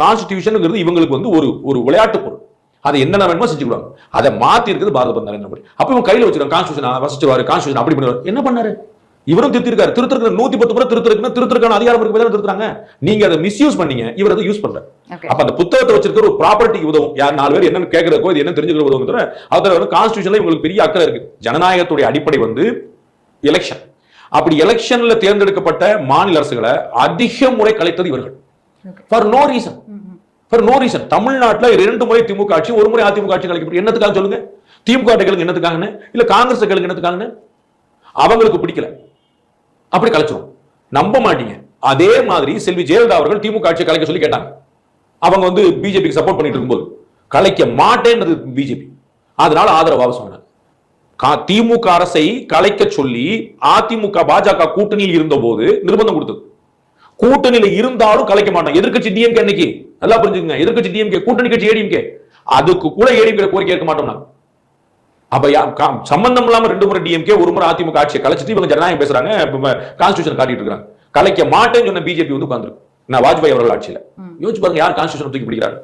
கான்ஸ்டிடியூஷனுங்கிறது இவங்களுக்கு வந்து ஒரு ஒரு விளையாட்டு பொருள். அதை என்னென்ன வேணுமோ செஞ்சுக்கிடுவாங்க. அதை மாத்தி இருக்குது பாரத பிரதமர் நரேந்திர மோடி. அப்ப இவங்க கையில வச்சிருக்காங்க கான்ஸ்டியூஷன் வசிச்சுவாரு கான்ஸ்டியூஷன் அப்படி பண்ணுவாரு என்ன பண்ணாரு? இவரும் திருத்திருக்காரு. திருத்திருக்கிற நூத்தி பத்து முறை திருத்திருக்குன்னா திருத்திருக்கான அதிகாரம் இருக்கு திருத்துறாங்க. நீங்க அதை மிஸ்யூஸ் பண்ணீங்க இவர் அதை யூஸ் Okay. அப்ப அந்த புத்தகத்தை வச்சிருக்கிற ஒரு ப்ராப்பர்ட்டிக்கு உதவும். யார் நாலு பேர் என்னன்னு கேட்கறதுக்கோ இது என்ன தெரிஞ்சுக்கிற தவிர அதுல வந்து கான்ஸ்டியூஷன்ல இவங்களுக்கு பெரிய அக்கறை இருக்கு. ஜனநாயகத்துடைய அடிப்படை வந்து எலெக்ஷன் அப்படி எலெக்ஷன்ல தேர்ந்தெடுக்கப்பட்ட மாநில அரசுகளை அதிக முறை கலைத்தது இவர்கள். For no reason for no reason தமிழ்நாட்டுல இரண்டு முறை திமுக ஆட்சி ஒரு முறை அதிமுக ஆட்சி கலைக்கப்பட்டு என்னத்துக்காக சொல்லுங்க? திமுக கேளுங்க என்னத்துக்காகன்னு? இல்ல காங்கிரஸ் கேளுங்க என்னத்துக்காகன்னு? அவங்களுக்கு பிடிக்கல. அப்படி கலைச்சிரும். நம்ப மாட்டீங்க. அதே மாதிரி செல்வி ஜெயலலிதா அவர்கள் திமுக ஆட்சியை கலைக்க சொல்லி கேட்டாங்க. அவங்க வந்து பிஜேபிக்கு சப்போர்ட் பண்ணிட்டு இருக்கும்போது. கலைக்க மாட்டேன்றது பிஜேபி. அதனால ஆதரவு வாபஸ் வாங்கினாங்க. கா- திமுக அரசை கலைக்க சொல்லி அதிமுக பாஜக கூட்டணியில் இருந்தபோது நிர்பந்தம் கொடுத்தது. கூட்டணியில இருந்தாலும் கலைக்க மாட்டாங்க. எதிர்க்கட்சி டிஎம்கே அன்னைக்கு. நல்லா புரிஞ்சுக்கங்க. எதிர்க்கட்சி டிஎம்கே கூட்டணி கட்சி ஏடிஎம்கே அதுக்கு கூட ஏடிஎம்கே கோரிக்கை ஏற்க மாட்டோம் நாங்க. அப்ப சம்பந்தம் இல்லாம ரெண்டு முறை டிஎம்கே ஒரு முறை அதிமுக ஆட்சியை கலைச்சிட்டு இவங்க ஜனநாயகம் பேசுறாங்க கான்ஸ்டியூஷன் காட்டிட்டு இருக்காங்க. கலைக்க மாட்டேன்னு சொன்ன பிஜேபி வந்து உட்கார்ந்துருக்கு. நான் வாஜ்பாய் அவர்கள் ஆட்சியில. யோசிச்சு பாருங்க யார் கான்ஸ்டியூஷன் தூக்கி பிடிக்கிறாரு?